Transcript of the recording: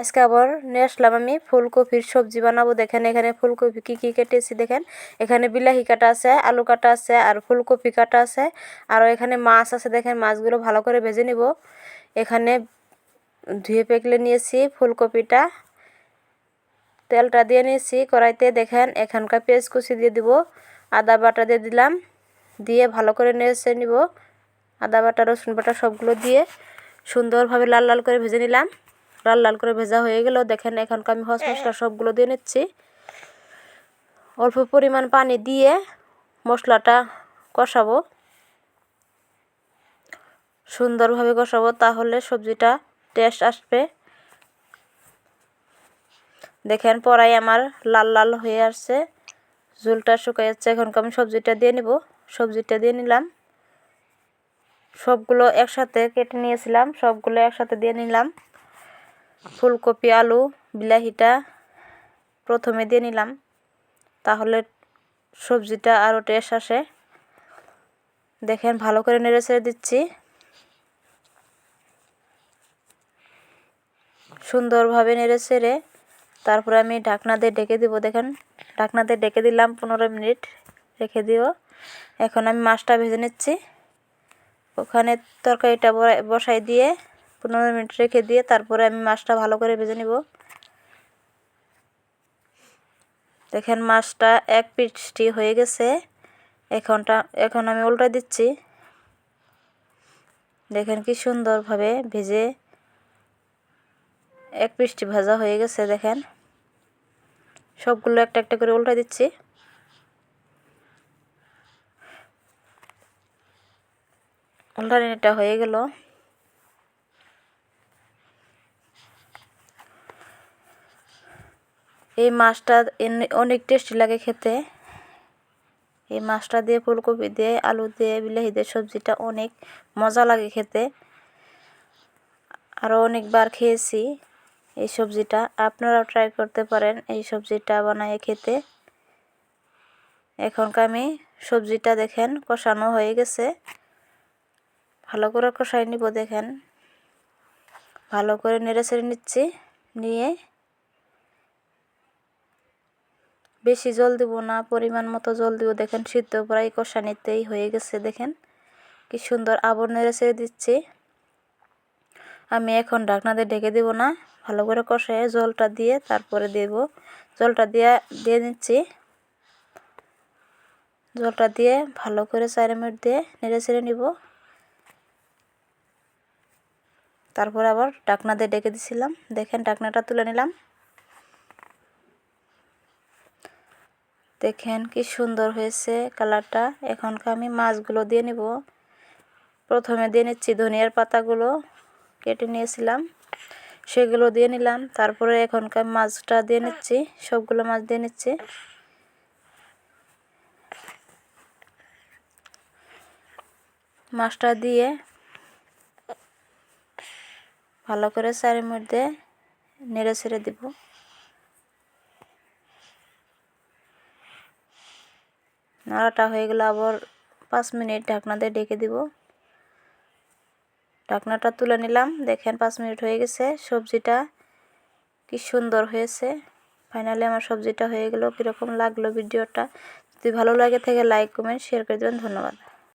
আজকে আবার নিয়ে আসলাম আমি ফুলকপির সবজি বানাবো। দেখেন এখানে ফুলকপি কী কী কেটেছি দেখেন। এখানে বিলাহি কাটা আছে, আলু কাটা আছে আর ফুলকপি কাটা আছে। আর এখানে মাছ আছে দেখেন, মাছগুলো ভালো করে ভেজে নিব। এখানে ধুয়ে পেকলে নিয়েছি ফুলকপিটা। তেলটা দিয়ে নিয়েছি কড়াইতে, দেখেন এখানকার পেঁয়াজ কুচি দিয়ে দিব। আদা বাটা দিয়ে দিলাম, দিয়ে ভালো করে নেড়ে নিব। আদা বাটা, রসুন বাটা সবগুলো দিয়ে সুন্দরভাবে লাল লাল করে ভেজে নিলাম। লাল লাল করে ভেজা হয়ে গেল। দেখেন, এখানকার আমি হস মশলা সবগুলো দিয়ে নিচ্ছি। অল্প পরিমাণ পানি দিয়ে মশলাটা কষাবো। সুন্দরভাবে কষাবো, তাহলে সবজিটা টেস্ট আসবে। দেখেন, পরাই আমার লাল লাল হয়ে আসছে। ঝোলটা শুকিয়ে যাচ্ছে। এখনকার আমি সবজিটা দিয়ে নিব। সবজিটা দিয়ে নিলাম। সবগুলো একসাথে কেটে নিয়েছিলাম। সবগুলো একসাথে দিয়ে নিলাম। ফুলকপি, আলু, বিলাহিটা প্রথমে দিয়ে নিলাম। তাহলে সবজিটা আরও টেস্ট আসে। দেখেন, ভালো করে নেড়ে ছেড়ে দিচ্ছি। সুন্দরভাবে নেড়ে ছেড়ে তারপরে আমি ঢাকনা দিয়ে ডেকে দিব। দেখেন, ঢাকনা দিয়ে ডেকে দিলাম পনেরো মিনিট। রেখে দিও। এখন আমি মাছটা ভেজে নিচ্ছি। ওখানে তরকারিটা বসাই দিয়ে পনেরো মিনিট রেখে দিয়ে তারপরে আমি মাছটা ভালো করে ভেজে নিব। দেখেন মাছটা এক পিসটি হয়ে গেছে। এখনটা, এখন আমি উল্টা দিচ্ছি। দেখেন কি সুন্দরভাবে ভেজে এক পিসটি ভাজা হয়ে গেছে, দেখেন। সবগুলো একটা একটা করে উল্টা দিচ্ছি। উল্টানিটা হয়ে গেল। এই মাছটা অনেক টেস্টি লাগে খেতে। এই মাছটা দিয়ে ফুলকপি দিয়ে, আলু দিয়ে, বিলাহি দিয়ে, সবজিটা অনেক মজা লাগে খেতে। আরও অনেকবার খেয়েছি এই সবজিটা। আপনারাও ট্রাই করতে পারেন এই সবজিটা বানায় খেতে। এখনকার আমি সবজিটা দেখেন, কষানো হয়ে গেছে। ভালো করে কষাই নিব দেখেন। ভালো করে নেড়ে ছেড়ে নিচ্ছি, নিয়ে বেশি জল দিব না, পরিমাণ মতো জল দিব। দেখেন সিদ্ধ প্রায় কষা নিতেই হয়ে গেছে, দেখেন। কি সুন্দর আবর নেড়ে ছেড়ে দিচ্ছি। আমি এখন ঢাকনা দিয়ে ঢেকে দিব না, ভালো করে কষে জলটা দিয়ে তারপরে দেব। জলটা দিয়ে দিয়ে নিচ্ছি। জলটা দিয়ে ভালো করে চার মিনিট দিয়ে নেড়ে ছেড়ে নিব। তারপরে আবার ঢাকনা দিয়ে ডেকে দিছিলাম। দেখেন ঢাকনাটা তুলে নিলাম। দেখেন কি সুন্দর হয়েছে কালারটা। এখনকার আমি মাছগুলো দিয়ে নিব। প্রথমে দিয়ে নিচ্ছি ধনিয়ার পাতাগুলো কেটে নিয়েছিলাম। সেগুলো দিয়ে নিলাম। তারপরে এখনকার মাছটা দিয়ে নিচ্ছি। সবগুলো মাছ দিয়ে নিচ্ছি। মাছটা দিয়ে ভালো করে চারের মধ্যে নেড়ে ছেড়ে দিব। নাড়াটা হয়ে গেলে আবার পাঁচ মিনিট ঢাকনা দিয়ে ডেকে দিব। ঢাকনাটা তুলে নিলাম। দেখেন পাঁচ মিনিট হয়ে গেছে। সবজিটা কি সুন্দর হয়েছে। ফাইনালি আমার সবজিটা হয়ে গেল। কীরকম লাগল ভিডিওটা। যদি ভালো লাগে থেকে লাইক, কমেন্ট, শেয়ার করে দেবেন। ধন্যবাদ।